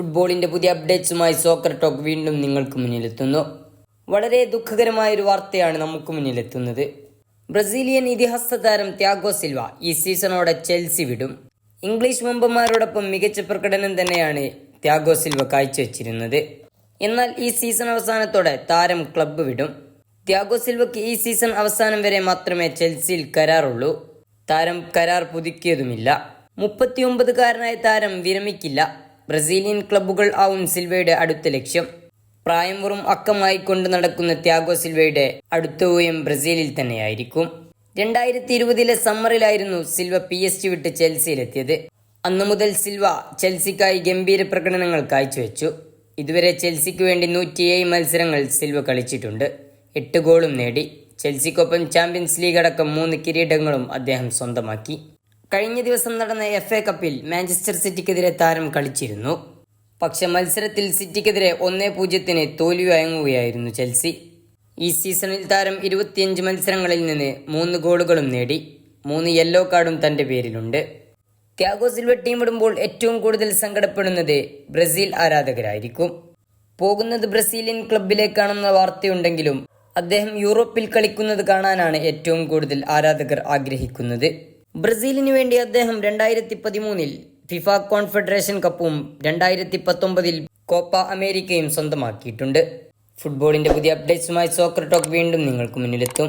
ഫുട്ബോളിന്റെ പുതിയ അപ്ഡേറ്റ്സുമായി soccer talk വീണ്ടും നിങ്ങൾക്ക് മുന്നിലെത്തുന്നു. വളരെ ദുഃഖകരമായ ഒരു വാർത്തയാണ് നമുക്ക് മുന്നിലെത്തുന്നത്. ബ്രസീലിയൻ ഇതിഹാസ താരം ത്യാഗോ സിൽവ ഈ സീസണോടെ ചെൽസി വിടും. ഇംഗ്ലീഷ് മെമ്പർമാരോടൊപ്പം മികച്ച പ്രകടനം തന്നെയാണ് ത്യാഗോ സിൽവ കാഴ്ചവെച്ചിരുന്നത്. എന്നാൽ ഈ സീസൺ അവസാനത്തോടെ താരം ക്ലബ്ബ് വിടും. ത്യാഗോ സിൽവയ്ക്ക് ഈ സീസൺ അവസാനം വരെ മാത്രമേ ചെൽസിയിൽ കരാറുള്ളൂ. താരം കരാർ പുതുക്കിയതുമില്ല. മുപ്പത്തിയൊമ്പതുകാരനായ താരം വിരമിക്കില്ല. ബ്രസീലിയൻ ക്ലബ്ബുകൾ ആവും സിൽവയുടെ അടുത്ത ലക്ഷ്യം. പ്രായം വെറും അക്കമായി കൊണ്ട് നടക്കുന്ന ത്യാഗോ സിൽവയുടെ അടുത്ത ഊയം ബ്രസീലിൽ തന്നെയായിരിക്കും. രണ്ടായിരത്തി ഇരുപതിലെ സമ്മറിലായിരുന്നു സിൽവ പി എസ് ജി വിട്ട് ചെൽസിയിലെത്തിയത്. അന്നു മുതൽ സിൽവ ചെൽസിക്കായി ഗംഭീര പ്രകടനങ്ങൾ കാഴ്ചവെച്ചു. ഇതുവരെ ചെൽസിക്ക് വേണ്ടി നൂറ്റിയേഴ് മത്സരങ്ങൾ സിൽവ കളിച്ചിട്ടുണ്ട്. എട്ട് ഗോളും നേടി. ചെൽസിക്കൊപ്പം ചാമ്പ്യൻസ് ലീഗ് അടക്കം മൂന്ന് കിരീടങ്ങളും അദ്ദേഹം സ്വന്തമാക്കി. കഴിഞ്ഞ ദിവസം നടന്ന എഫ് എ കപ്പിൽ മാഞ്ചസ്റ്റർ സിറ്റിക്കെതിരെ താരം കളിച്ചിരുന്നു. പക്ഷെ മത്സരത്തിൽ സിറ്റിക്കെതിരെ ഒന്നേ പൂജ്യത്തിന് തോൽവി വഴങ്ങുകയായിരുന്നു ചെൽസി. ഈ സീസണിൽ താരം ഇരുപത്തിയഞ്ച് മത്സരങ്ങളിൽ നിന്ന് മൂന്ന് ഗോളുകളും നേടി മൂന്ന് യെല്ലോ കാർഡും തന്റെ പേരിലുണ്ട്. ത്യാഗോ സിൽവ ടീമിടുമ്പോൾ ഏറ്റവും കൂടുതൽ സങ്കടപ്പെടുന്നത് ബ്രസീൽ ആരാധകരായിരിക്കും. പോകുന്നത് ബ്രസീലിയൻ ക്ലബിലേക്കാണെന്ന വാർത്തയുണ്ടെങ്കിലും അദ്ദേഹം യൂറോപ്പിൽ കളിക്കുന്നത് കാണാനാണ് ഏറ്റവും കൂടുതൽ ആരാധകർ ആഗ്രഹിക്കുന്നത്. ബ്രസീലിന് വേണ്ടി അദ്ദേഹം രണ്ടായിരത്തി പതിമൂന്നിൽ ഫിഫ കോൺഫെഡറേഷൻ കപ്പും രണ്ടായിരത്തി പത്തൊമ്പതിൽ കോപ്പ അമേരിക്കയും സ്വന്തമാക്കിയിട്ടുണ്ട്. ഫുട്ബോളിന്റെ പുതിയ അപ്ഡേറ്റ്സുമായി സോക്കർ ടോക്ക് വീണ്ടും നിങ്ങൾക്ക് മുന്നിലെത്തും.